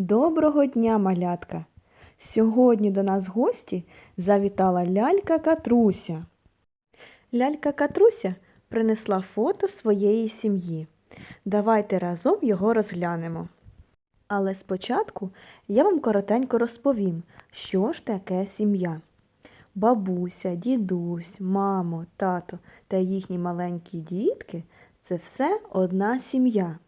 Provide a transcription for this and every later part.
Доброго дня, малятка! Сьогодні до нас гості завітала лялька Катруся. Лялька Катруся принесла фото своєї сім'ї. Давайте разом його розглянемо. Але спочатку я вам коротенько розповім, що ж таке сім'я. Бабуся, дідусь, мамо, тато та їхні маленькі дітки це все одна сім'я.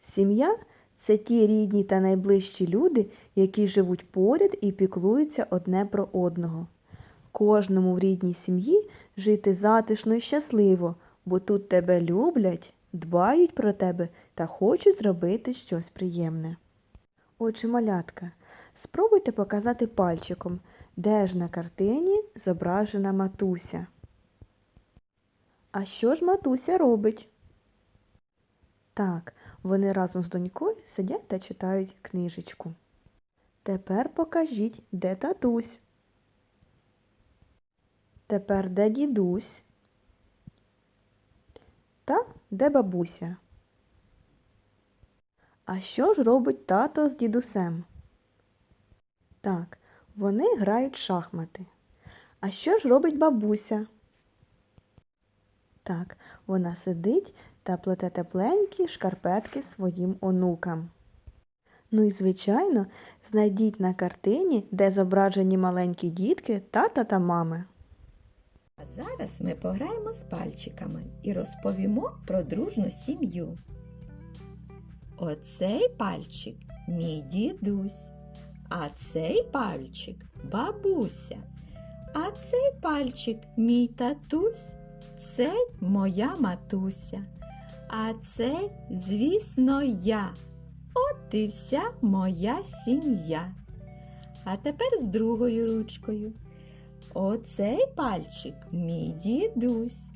Сім'я це ті рідні та найближчі люди, які живуть поряд і піклуються одне про одного. Кожному в рідній сім'ї жити затишно і щасливо, бо тут тебе люблять, дбають про тебе та хочуть зробити щось приємне. Отже, малятка, спробуйте показати пальчиком, де ж на картині зображена матуся. А що ж матуся робить? Так, вони разом з донькою сидять та читають книжечку. Тепер покажіть, де татусь. Тепер де дідусь? Та де бабуся? А що ж робить тато з дідусем? Так, вони грають шахмати. А що ж робить бабуся? Так, вона сидить та плете тепленькі шкарпетки своїм онукам. Ну і, звичайно, знайдіть на картині, де зображені маленькі дітки, тата та мами. А зараз ми пограємо з пальчиками і розповімо про дружну сім'ю. Оцей пальчик мій дідусь, а цей пальчик бабуся, а цей пальчик мій татусь, це моя матуся, а це, звісно, я. От і вся моя сім'я. А тепер з другою ручкою. Оцей пальчик мій дідусь,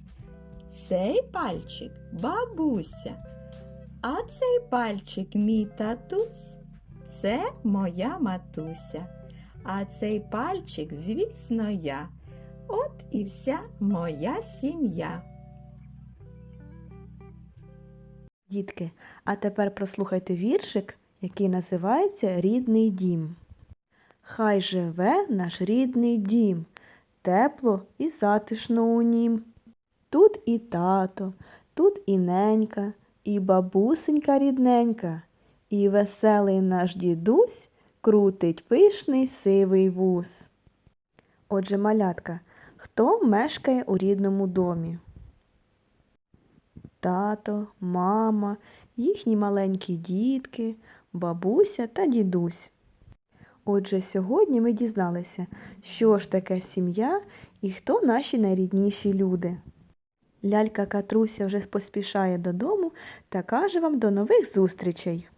цей пальчик бабуся, а цей пальчик мій татусь, це моя матуся. А цей пальчик, звісно, я. От і вся моя сім'я. Дітки, а тепер прослухайте віршик, який називається Рідний дім. Хай живе наш рідний дім, тепло і затишно у нім. Тут і тато, тут і ненька, і бабусенька рідненька, і веселий наш дідусь крутить пишний сивий вус. Отже, малятка, хто мешкає у рідному домі? Тато, мама, їхні маленькі дітки, бабуся та дідусь. Отже, сьогодні ми дізналися, що ж таке сім'я і хто наші найрідніші люди. Лялька Катруся вже поспішає додому та каже вам до нових зустрічей.